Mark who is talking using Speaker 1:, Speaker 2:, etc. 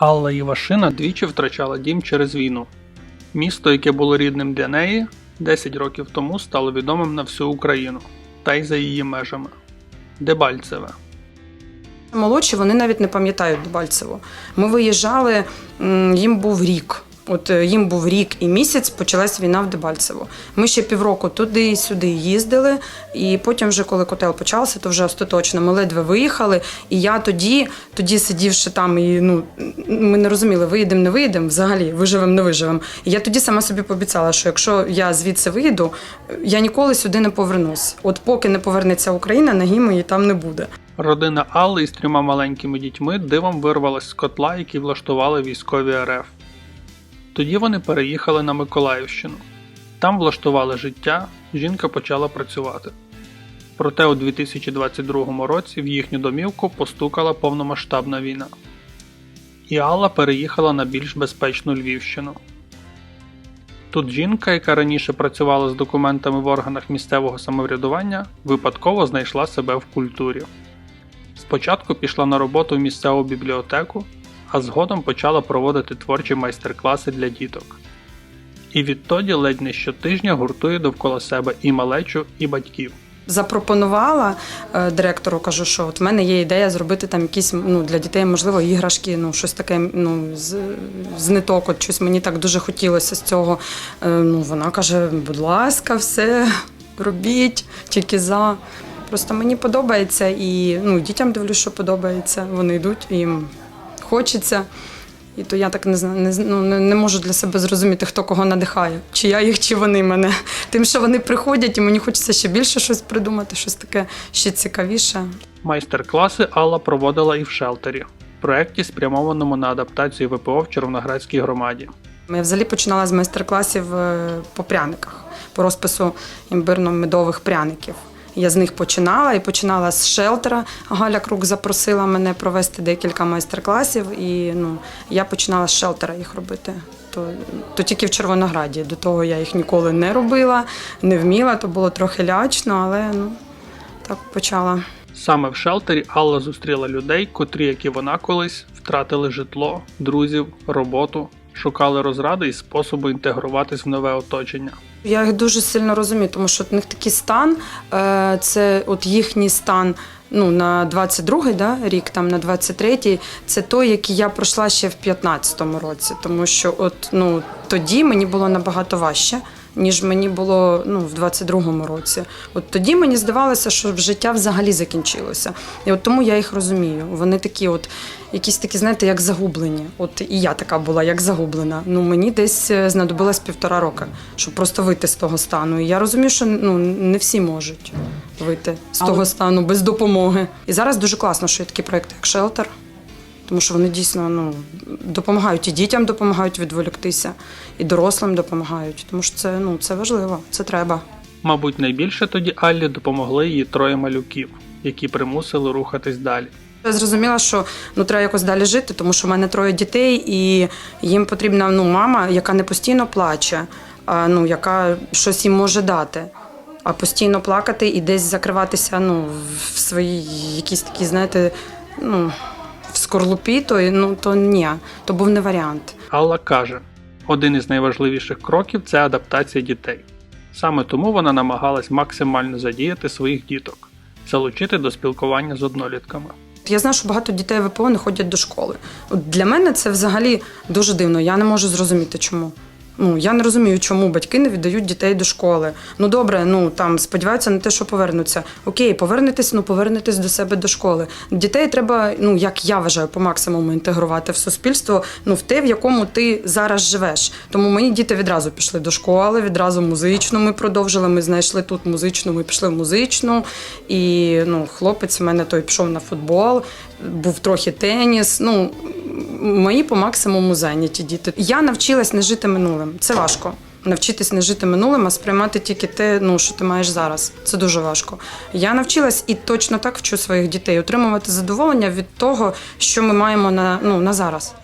Speaker 1: Алла Івашина двічі втрачала дім через війну. Місто, яке було рідним для неї, 10 років тому стало відомим на всю Україну та й за її межами. Дебальцеве.
Speaker 2: Молодші вони навіть не пам'ятають Дебальцево. Ми виїжджали, їм був рік. От е, їм був рік і місяць, почалась війна в Дебальцево. Ми ще півроку туди і сюди їздили, і потім, вже коли котел почався, то вже остаточно ми ледве виїхали. І я тоді, тоді сидівши там, і ну ми не розуміли, виїдемо, не виїдемо, взагалі виживемо, не виживемо. І я тоді сама собі пообіцяла, що якщо я звідси виїду, я ніколи сюди не повернусь. От поки не повернеться Україна, ноги мої там не буде.
Speaker 1: Родина Алли із трьома маленькими дітьми дивом вирвалась з котла, який влаштували військові РФ. Тоді вони переїхали на Миколаївщину. Там влаштували життя, жінка почала працювати. Проте у 2022 році в їхню домівку постукала повномасштабна війна. І Алла переїхала на більш безпечну Львівщину. Тут жінка, яка раніше працювала з документами в органах місцевого самоврядування, випадково знайшла себе в культурі. Спочатку пішла на роботу в місцеву бібліотеку, а згодом почала проводити творчі майстер-класи для діток. І відтоді ледь не щотижня гуртує довкола себе і малечу, і батьків.
Speaker 2: запропонувала е, директору, кажу, що от в мене є ідея зробити там якісь ну, для дітей, можливо, іграшки, ну щось таке ну, з, з ниток, от щось мені так дуже хотілося з цього. Е, ну, вона каже: будь ласка, все робіть, тільки за. Просто мені подобається і ну, дітям дивлюсь, що подобається. Вони йдуть, їм хочеться. І то я так не знаю, не, ну, не, не можу для себе зрозуміти, хто кого надихає, чи я їх, чи вони мене. Тим, що вони приходять, і мені хочеться ще більше щось придумати, щось таке ще цікавіше.
Speaker 1: Майстер-класи Алла проводила і в шелтері, проєкті, спрямованому на адаптацію ВПО в Червоноградській громаді.
Speaker 2: Я взагалі починала з майстер-класів е, по пряниках, по розпису імбирно-медових пряників. Я з них починала і починала з шелтера. Галя Крук запросила мене провести декілька майстер-класів, і ну, я починала з шелтера їх робити. То, то тільки в Червонограді. До того я їх ніколи не робила, не вміла, то було трохи лячно, але ну, так почала.
Speaker 1: Саме в шелтері Алла зустріла людей, котрі, як і вона колись, втратили житло, друзів, роботу, шукали розради і способи інтегруватись в нове оточення.
Speaker 2: Я їх дуже сильно розумію, тому що в них такий стан, е, це от їхній стан. Ну, на 22-й да, рік, там на 23-й, це той, який я пройшла ще в 15-му році. Тому що от, ну, тоді мені було набагато важче, ніж мені було ну, в 22-му році. От тоді мені здавалося, що життя взагалі закінчилося. І от тому я їх розумію. Вони такі, от, якісь такі, знаєте, як загублені. От і я така була, як загублена. Ну, мені десь е, знадобилось півтора роки, щоб просто вийти з того стану. І я розумію, що ну, не всі можуть вийти з того стану без допомоги. І зараз дуже класно, що є такі проекти, як Шелтер. Тому що вони дійсно ну, допомагають і дітям допомагають відволіктися, і дорослим допомагають. Тому що це, ну, це важливо, це треба.
Speaker 1: Мабуть, найбільше тоді Аллі допомогли її троє малюків, які примусили рухатись далі.
Speaker 2: Я зрозуміла, що ну треба якось далі жити, тому що в мене троє дітей, і їм потрібна ну, мама, яка не постійно плаче, а ну яка щось їм може дати. А постійно плакати і десь закриватися ну, в своїй якійсь такі, знаєте, ну, в скорлупі, то, ну, то ні, то був не варіант.
Speaker 1: Алла каже: один із найважливіших кроків це адаптація дітей. Саме тому вона намагалась максимально задіяти своїх діток, залучити до спілкування з однолітками.
Speaker 2: Я знаю, що багато дітей ВПО не ходять до школи. От для мене це взагалі дуже дивно. Я не можу зрозуміти, чому. Ну я не розумію, чому батьки не віддають дітей до школи. Ну добре, ну там сподіваються на те, що повернуться. Окей, повернетесь, ну повернетесь до себе до школи. Дітей треба, ну як я вважаю, по максимуму інтегрувати в суспільство, ну в те, в якому ти зараз живеш. Тому мої діти відразу пішли до школи, відразу музичну ми продовжили. Ми знайшли тут музичну, ми пішли в музичну. І ну, хлопець у мене той пішов на футбол, був трохи теніс. Ну мої по максимуму зайняті діти. Я навчилась не жити минулим. Це важко. Навчитись не жити минулим, а сприймати тільки те, ну що ти маєш зараз. Це дуже важко. Я навчилась і точно так вчу своїх дітей отримувати задоволення від того, що ми маємо на, ну, на зараз.